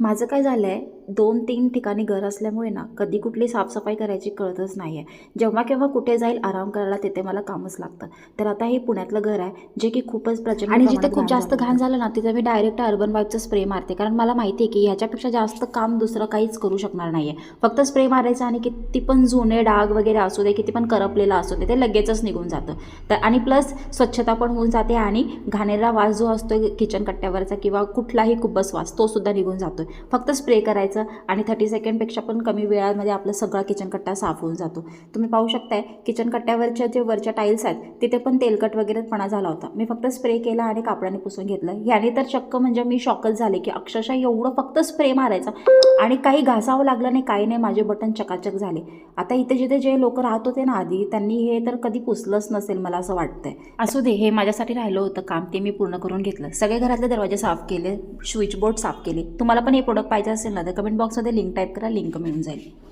माझं काय झालं आहे दोन तीन ठिकाणी घर असल्यामुळे ना कधी कुठली साफसफाई करायची कळतच नाही आहे जेव्हा केव्हा कुठे जाईल आराम करायला तिथे मला कामच लागतं. तर आता हे पुण्यातलं घर आहे जे की खूपच प्रचंड आणि जिथे खूप जास्त घाण. झालं ना तिथे मी डायरेक्ट अर्बन वाईपचं स्प्रे मारते. कारण मला माहिती आहे की ह्याच्यापेक्षा जास्त काम दुसरं काहीच करू शकणार नाही आहे फक्त स्प्रे मारायचं आणि किती पण जुने डाग वगैरे असू दे किती पण करपलेलं असू दे ते लगेचच निघून जातं. तर आणि प्लस स्वच्छता पण होऊन जाते आणि घाणेरडा वास जो असतो किचन कट्ट्यावरचा किंवा कुठलाही कुब्बस वास तो सुद्धा निघून जातो फक्त स्प्रे करायचं आणि थर्टी सेकंडपेक्षा पण कमी वेळामध्ये आपला सगळा किचन कट्टा साफ होऊन जातो. तुम्ही पाहू शकताय किचन कट्ट्यावरच्या जे वरच्या टाईल्स आहेत तिथे पण तेलकट वगैरेपणा झाला होता. मी फक्त स्प्रे केला आणि कापडाने पुसून घेतलं. ह्याने तर चक्क म्हणजे मी शॉकच झाले की अक्षरशः एवढं फक्त स्प्रे मारायचा आणि काही घासावं लागलं नाही काही नाही माझे बटन चकाचक झाले. आता इथे जिथे जे लोक राहत होते ना आधी त्यांनी हे तर कधी पुसलंच नसेल मला असं वाटतंय. असू दे हे माझ्यासाठी राहिलं होतं काम ते मी पूर्ण करून घेतलं. सगळे घरातले दरवाजे साफ केले स्विच बोर्ड साफ केले. तुम्हाला पण हे प्रोडक्ट पाहिजे असेल ना तर कमेंट बॉक्समध्ये लिंक टाईप करा लिंक मिळून जाईल.